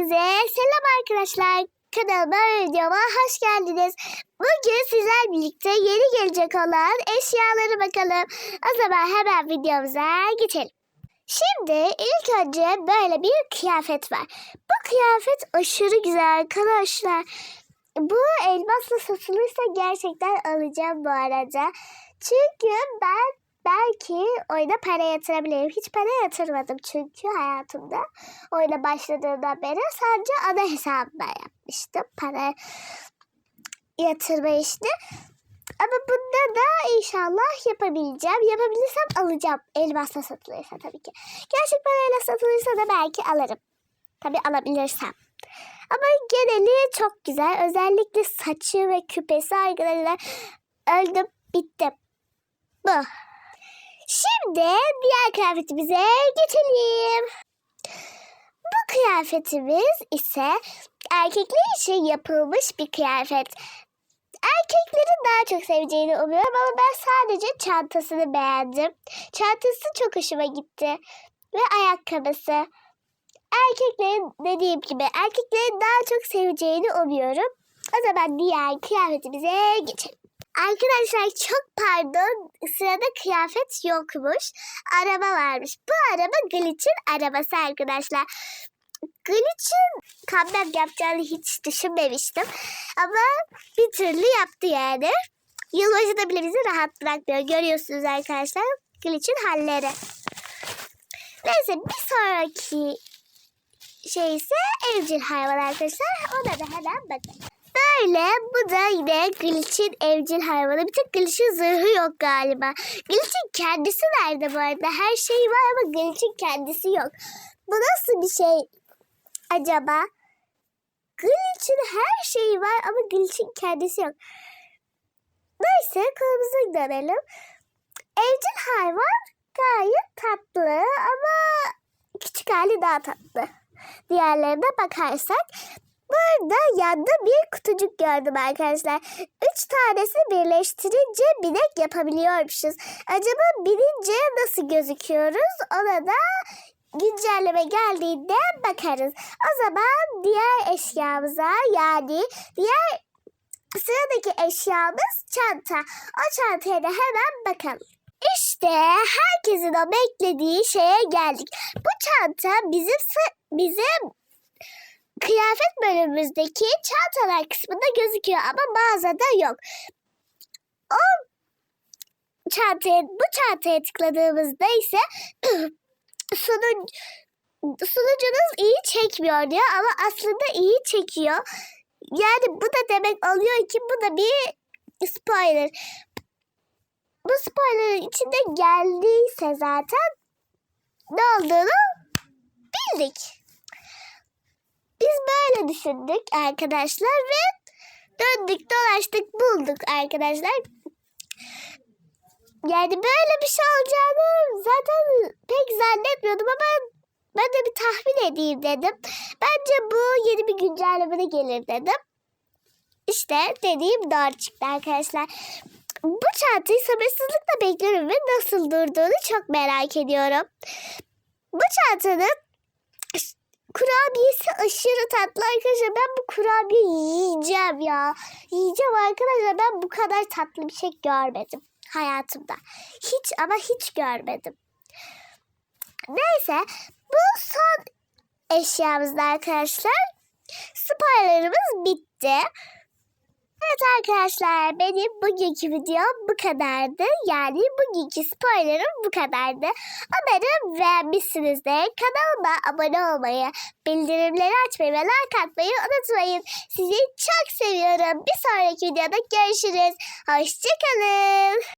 Hepinize selam arkadaşlar. Kanalıma videoma hoş geldiniz. Bugün sizler birlikte yeni gelecek olan eşyaları bakalım. O zaman hemen videomuza geçelim. Şimdi ilk önce böyle bir kıyafet var. Bu kıyafet aşırı güzel arkadaşlar. Bu elmasla satılırsa gerçekten alacağım bu arada. Çünkü ben belki oyuna para yatırabilirim. Hiç para yatırmadım çünkü hayatımda. Oyuna başladığımdan beri sadece ana hesabımdan yapmıştım para yatırma işini. Ama bunda da inşallah yapabileceğim. Yapabilirsem alacağım. Elmasla satılırsa tabii ki. Gerçek parayla satılırsa da belki alırım. Tabii alabilirsem. Ama geneli çok güzel. Özellikle saçı ve küpesi arkadaşlar. Öldüm bittim. Bu. Şimdi diğer kıyafetimize geçelim. Bu kıyafetimiz ise erkekler için yapılmış bir kıyafet. Erkeklerin daha çok seveceğini umuyorum ama ben sadece çantasını beğendim. Çantası çok hoşuma gitti. Ve ayakkabısı. Erkeklerin dediğim gibi erkeklerin daha çok seveceğini umuyorum. O zaman diğer kıyafetimize geçelim. Arkadaşlar çok pardon sırada kıyafet yokmuş. Araba varmış. Bu araba Glitch'in arabası arkadaşlar. Glitch'in comeback yapacağını hiç düşünmemiştim. Ama bir türlü yaptı yani. Yılbaşında bile bizi rahat bırakmıyor. Görüyorsunuz arkadaşlar Glitch'in halleri. Neyse bir sonraki şey ise evcil hayvan arkadaşlar. Ona da hemen bakın. Böyle bu da yine Glitch'in evcil hayvanı. Bir tek Glitch'in zırhı yok galiba. Glitch'in kendisi nerede bu arada? Her şey var ama Glitch'in kendisi yok. Bu nasıl bir şey acaba? Glitch'in her şeyi var ama Glitch'in kendisi yok. Neyse konumuza dönelim. Evcil hayvan gayet tatlı ama küçük hali daha tatlı. Diğerlerine bakarsak Burada yanda bir kutucuk gördüm arkadaşlar. Üç tanesi birleştirince binek yapabiliyormuşuz. Acaba binince nasıl gözüküyoruz? Ona da güncelleme geldiğinde bakarız. O zaman diğer eşyamıza yani diğer sıradaki eşyamız çanta. O çantaya da hemen bakalım. İşte herkesin o beklediği şeye geldik. Bu çanta bizim bizim kıyafet bölümümüzdeki çantalar kısmında gözüküyor ama mağazada yok. O çantaya, bu çantaya tıkladığımızda ise sunun, sunucunuz iyi çekmiyor diyor ama aslında iyi çekiyor. Yani bu da demek oluyor ki bu da bir spoiler. Bu spoilerin içinde geldiyse zaten ne olduğunu bildik. Biz böyle düşündük arkadaşlar ve döndük dolaştık bulduk arkadaşlar. Yani böyle bir şey olacağını zaten pek zannetmiyordum ama ben de bir tahmin edeyim dedim. Bence bu yeni bir güncellemede gelir dedim. İşte dediğim doğru çıktı arkadaşlar. Bu çantayı sabırsızlıkla bekliyorum ve nasıl durduğunu çok merak ediyorum. Bu çantanın kurabiyesi aşırı tatlı arkadaşlar. Ben bu kurabiye yiyeceğim ya. Yiyeceğim arkadaşlar. Ben bu kadar tatlı bir şey görmedim hayatımda. Hiç ama hiç görmedim. Neyse bu son eşyamızda arkadaşlar. Spoilerımız bitti. Evet arkadaşlar benim bugünkü videom bu kadardı. Yani bugünkü spoilerim bu kadardı. Umarım beğenmişsinizdir. Kanalıma abone olmayı, bildirimleri açmayı ve like atmayı unutmayın. Sizi çok seviyorum. Bir sonraki videoda görüşürüz. Hoşçakalın.